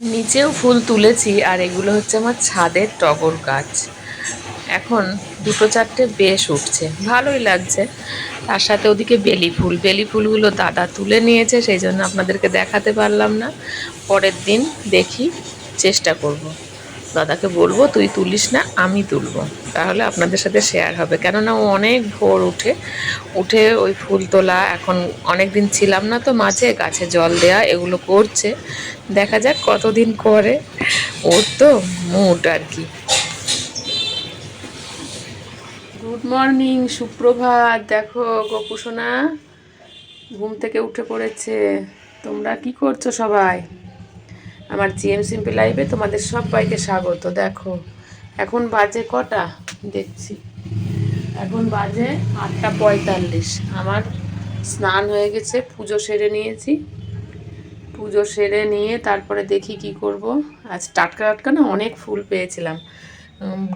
নিচেও ফুল তুলেছি আর এগুলো হচ্ছে আমার ছাদের টগর গাছ। এখন দুটো চারটে বেশ উঠছে, ভালোই লাগছে। তার সাথে ওদিকে বেলি ফুল, বেলি ফুলগুলো দাদা তুলে নিয়েছে, সেই জন্য আপনাদেরকে দেখাতে পারলাম না। পরের দিন দেখি, চেষ্টা করব। দাদাকে বলব, তুই তুলিস না, আমি তুলবো। তাহলে আপনাদের সাথে শেয়ার হবে। কেননা ও অনেক ভোর উঠে উঠে ওই ফুল তোলা, এখন অনেক দিন ছিলাম না তো মাঝে, গাছে জল দেয়া, এগুলো করছে। দেখা যাক কতদিন করে। ওর তো মুড আর কি। গুড মর্নিং সুপ্রভাত। দেখো, গোপুসোনা, ঘুম থেকে উঠে পড়েছে। তোমরা কি করছ সবাই? আমার জিএম সিম্পি লাইভে তোমাদের সবাইকে স্বাগত, দেখো। এখন বাজে কটা? দেখছি। এখন বাজে আটটা পঁয়তাল্লিশ। আমার স্নান হয়ে গেছে, পুজো সেরে নিয়েছি। পুজো সেরে নিয়ে তারপরে দেখি কি করব। আজ টাটকা টাটকা না অনেক ফুল পেয়েছিলাম।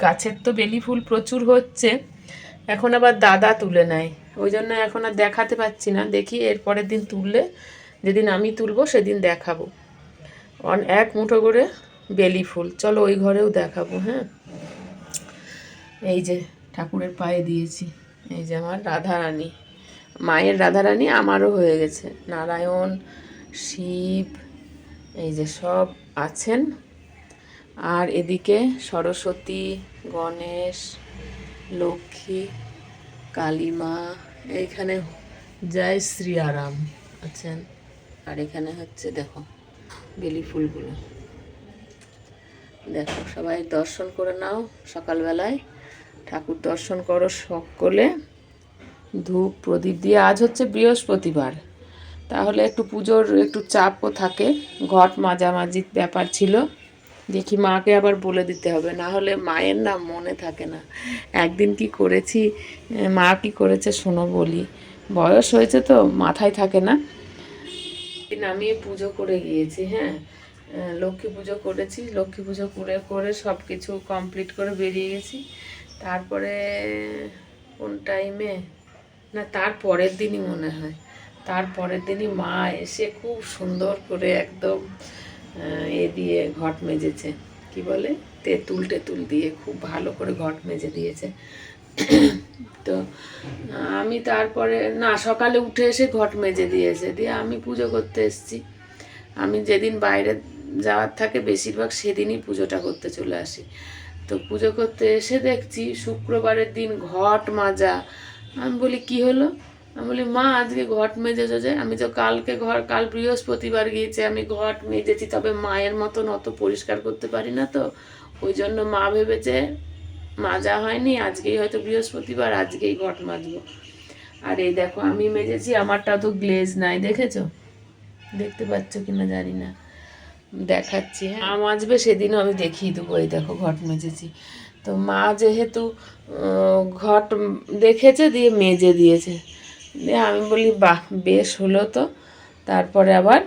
গাছের তো বেলি ফুল প্রচুর হচ্ছে। এখন আবার দাদা তুলে নেয়। ওই জন্য এখন আর দেখাতে পাচ্ছি না। দেখি এর পরের দিন তুললে, যেদিন আমি তুলবো সেদিন দেখাবো। এক মুঠো করে বেলি ফুল। চলো ওই ঘরেও দেখাবো হ্যাঁ? এই যে ঠাকুরের পায়ে দিয়েছি, এই যে আমার রাধারানী। মায়ের রাধারানী আমারও হয়ে গেছে। নারায়ণ, শিব, এই যে সব আছেন। আর এদিকে সরস্বতী, গণেশ, লক্ষ্মী, কালীমা, এইখানে জয় শ্রী আরাম আছেন। আর এখানে হচ্ছে, দেখো বেলি ফুলগুলো। দেখো, সবাই দর্শন করে নাও সকালবেলায়। ঠাকুর দর্শন করো সকলে। ধূপ, প্রদীপ দিয়ে আজ হচ্ছে বৃহস্পতিবার। তাহলে একটু পুজোর একটু চাপও থাকে। ঘট মাঝামাঝির ব্যাপার ছিল। দেখি মাকে আবার বলে দিতে হবে। না হলে মায়ের না মনে থাকে না। একদিন কি করেছি, মা কি করেছে শোনো বলি। বয়স হয়েছে তো, মাথায় থাকে না। দিন আমি পুজো করে গিয়েছি হ্যাঁ। লক্ষ্মী পুজো করেছি, লক্ষ্মী পুজো করে করে সব কিছু কমপ্লিট করে বেরিয়ে গেছি। তারপরে কোন টাইমে না, তার পরের দিনই মনে হয়। তার পরের দিনই মা এসে খুব সুন্দর করে একদম এ দিয়ে ঘট মেজেছে। কি বলে? তেঁতুল টেতুল দিয়ে খুব ভালো করে ঘট মেজে দিয়েছে। তো, আমি তারপরে, না, সকালে উঠে এসে ঘট মেজে দিয়েছে। দিয়ে আমি পুজো করতে এসেছি। আমি যেদিন বাইরে যাওয়ার থাকে, বেশিরভাগ সেদিনই পুজোটা করতে চলে আসি। তো পুজো করতে এসে দেখছি, শুক্রবারের দিন ঘট মাজা। আমি বলি, কি হলো? আমি বলি, মা, আজকে ঘট মেজেছো যে। আমি তো কালকে ঘর, কাল বৃহস্পতিবার গিয়েছে, আমি ঘট মেজেছি। তবে মায়ের মতন অত পরিষ্কার করতে পারি না তো। ওই জন্য মা ভেবেছে মাজা হয়নি, আজকেই হয়তো বৃহস্পতিবার, আজকেই ঘট মাজবো। আর এই দেখো, আমি মেজেছি, আমারটা তো গ্লেজ নাই, দেখেছ? দেখতে পাচ্ছ কিনা জানি না। দেখাচ্ছি হ্যাঁ। মা মাজবে, সেদিনও আমি দেখিয়ে দেবো, এই দেখো, ঘট মেজেছি। তো মা যেহেতু ঘট দেখেছে দিয়ে মেজে দিয়েছে। দিয়ে আমি বলি, বাহ, বেশ হলো তো। তারপরে আবার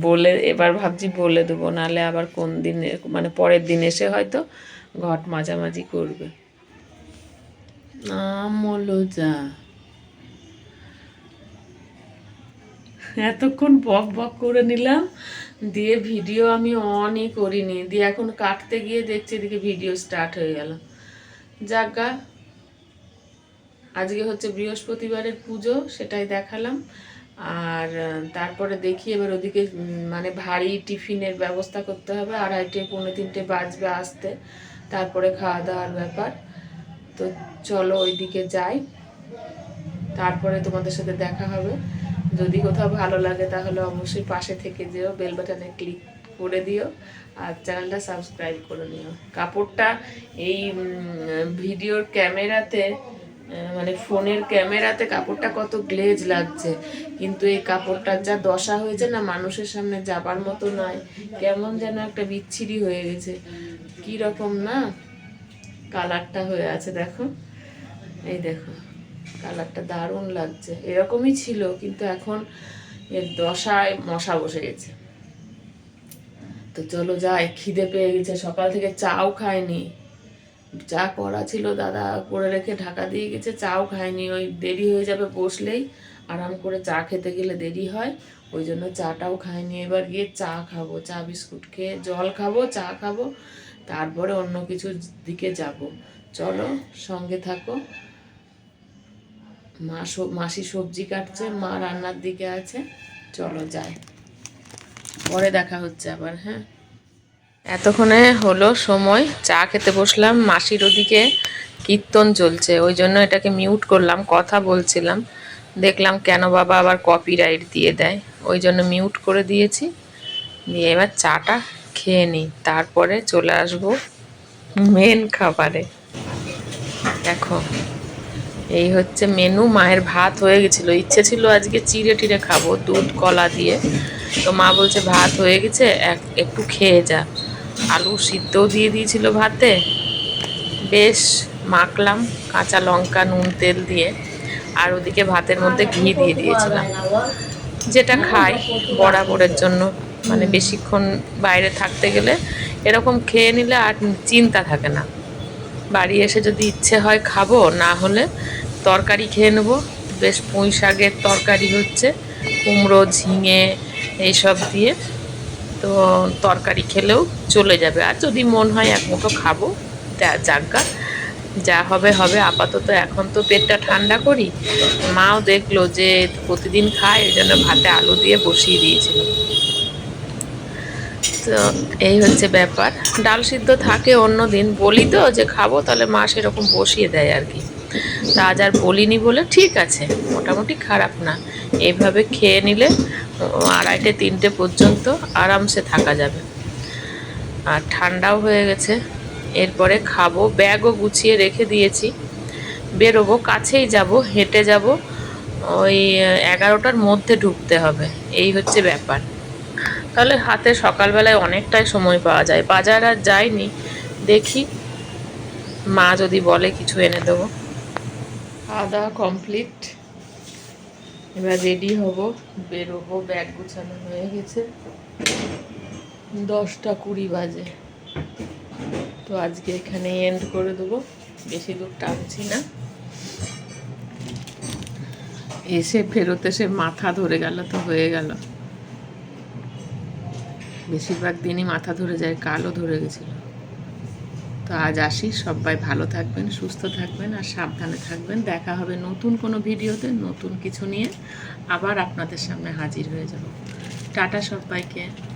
বলে, এবার ভাবছি বলে দেবো, নাহলে আবার কোন দিন মানে পরের দিন এসে হয়তো ঘট মাঝামাঝি করবে। এতক্ষণ বক বক করে নিলাম, দিয়ে ভিডিও আমি অনই করিনি। দিয়ে এখন কাটতে গিয়ে দেখছি এদিকে ভিডিও স্টার্ট হয়ে গেল। যাগা আজকে হচ্ছে বৃহস্পতিবারের পুজো, সেটাই দেখালাম। আর, তারপরে দেখি এবার ওদিকে মানে ভারী টিফিনের ব্যবস্থা করতে হবে। আড়াইটে, পৌনে তিনটে বাজবে আসতে। তারপরে খাওয়া দাওয়ার ব্যাপার। তো চলো ওইদিকে যাই। তারপরে তোমাদের সাথে দেখা হবে। যদি কোথাও ভালো লাগে তাহলে অবশ্যই পাশে থেকে যেও বেল বাটনে ক্লিক করে দিও আর চ্যানেলটা সাবস্ক্রাইব করে নিও। কাপড়টা এই ভিডিওর ক্যামেরাতে মানে ফোনের ক্যামেরাতে কাপড়টা কত গ্লেজ লাগছে। কিন্তু এই কাপড়টার যা দশা হয়েছে না, মানুষের সামনে যাবার মতো নয়। কেমন যেন একটা বিচ্ছিরি হয়ে গেছে। কি রকম না? কালারটা হয়ে আছে, দেখো। এই দেখো, কালারটা দারুণ লাগছে। এরকমই ছিল, কিন্তু এখন এর দশায় মশা বসে গেছে। তো চলো যাই, খিদে পেয়ে গেছে, সকাল থেকে চাও খায়নি। চা করা ছিল দাদা করে রেখে ঢাকা দিয়ে গেছে, চাও খায়নি। ওই দেরি হয়ে যাবে বসলেই আরাম করে চা খেতে গেলে দেরি হয়, ওই জন্য চাটাও খাইনি এবার গিয়ে চা খাব, চা বিস্কুট খেয়ে জল খাব, চা খাব। তারপরে অন্য কিছুর দিকে যাব। চলো, সঙ্গে থাকো। মা মাসি সবজি কাটছে, মা রান্নার দিকে আছে। চলো যাই। পরে দেখা হচ্ছে আবার হ্যাঁ। এতক্ষণে হলো সময়, চা খেতে বসলাম, মাসির ওদিকে কীর্তন চলছে, ওই জন্য এটাকে মিউট করলাম, কথা বলছিলাম। দেখলাম কেন বাবা আবার কপিরাইট দিয়ে দেয়, ওই জন্য মিউট করে দিয়েছি। দিয়ে এবার চাটা খেয়ে নিই। তারপরে চলে আসব মেন খাবারে। দেখো, এই হচ্ছে মেনু মায়ের ভাত হয়ে গেছিল। ইচ্ছে ছিল আজকে চিড়ে টিড়ে খাব, দুধ, কলা দিয়ে। তো মা বলছে, ভাত হয়ে গেছে, এক- একটু খেয়ে যা। আলু সিদ্ধও দিয়ে দিয়েছিল ভাতে। বেশ, মাখলাম কাঁচা লঙ্কা, নুন, তেল দিয়ে। আর ওদিকে ভাতের মধ্যে ঘি দিয়ে দিয়েছিলাম। যেটা খাই, বরাবরের জন্য। মানে বেশিক্ষণ বাইরে থাকতে গেলে এরকম খেয়ে নিলে আর চিন্তা থাকে না। বাড়ি এসে যদি ইচ্ছে হয় খাব, না হলে তরকারি খেয়ে নেব। বেশ পুঁই শাকের তরকারি হচ্ছে, কুমড়ো, ঝিঙে এইসব দিয়ে। তো তরকারি খেলেও চলে যাবে। আর যদি মন হয় এক মুঠো খাব যাজ্ঞা যা হবে হবে। আপাতত এখন তো পেটটা ঠান্ডা করি। মাও দেখল যে প্রতিদিন খায়, ওই জন্য ভাতে আলু দিয়ে বসিয়ে দিয়েছিল। তো এই হচ্ছে ব্যাপার। ডাল সিদ্ধ থাকে অন্য দিন। বলি তো যে খাব, তাহলে মা সেরকম বসিয়ে দেয় আর কি। তা আজ আর বলিনি বলে ঠিক আছে, মোটামুটি খারাপ না। এইভাবে খেয়ে নিলে আড়াইটে, তিনটে পর্যন্ত আরামসে থাকা যাবে। আর ঠান্ডাও হয়ে গেছে। এরপরে খাব, ব্যাগও গুছিয়ে রেখে দিয়েছি। বেরোবো, কাছেই যাব, হেঁটে যাব। ওই এগারোটার মধ্যে ঢুকতে হবে। এই হচ্ছে ব্যাপার। তাহলে হাতে সকালবেলায় অনেকটাই সময় পাওয়া যায়। বাজার আর যাইনি। দেখি। মা যদি বলে কিছু এনে দেবো। খাওয়া দাওয়া কমপ্লিট এবার রেডি হব। বেরোবো ব্যাগ গুছানো হয়ে গেছে। দশটা কুড়ি বাজে। তো আজকে এখানে এন্ড করে দেবো। বেশি দূর টানছি না। এসে ফেরত এসে মাথা ধরে গেল তো হয়ে গেল। বেশিরভাগ দিনই মাথা ধরে যায়, কালও ধরে গেছিল। তো আজ আসি, সবাই ভালো থাকবেন, সুস্থ থাকবেন আর সাবধানে থাকবেন। দেখা হবে নতুন কোনো ভিডিওতে, নতুন কিছু নিয়ে। আবার আপনাদের সামনে হাজির হয়ে যাব। টাটা সবাইকে।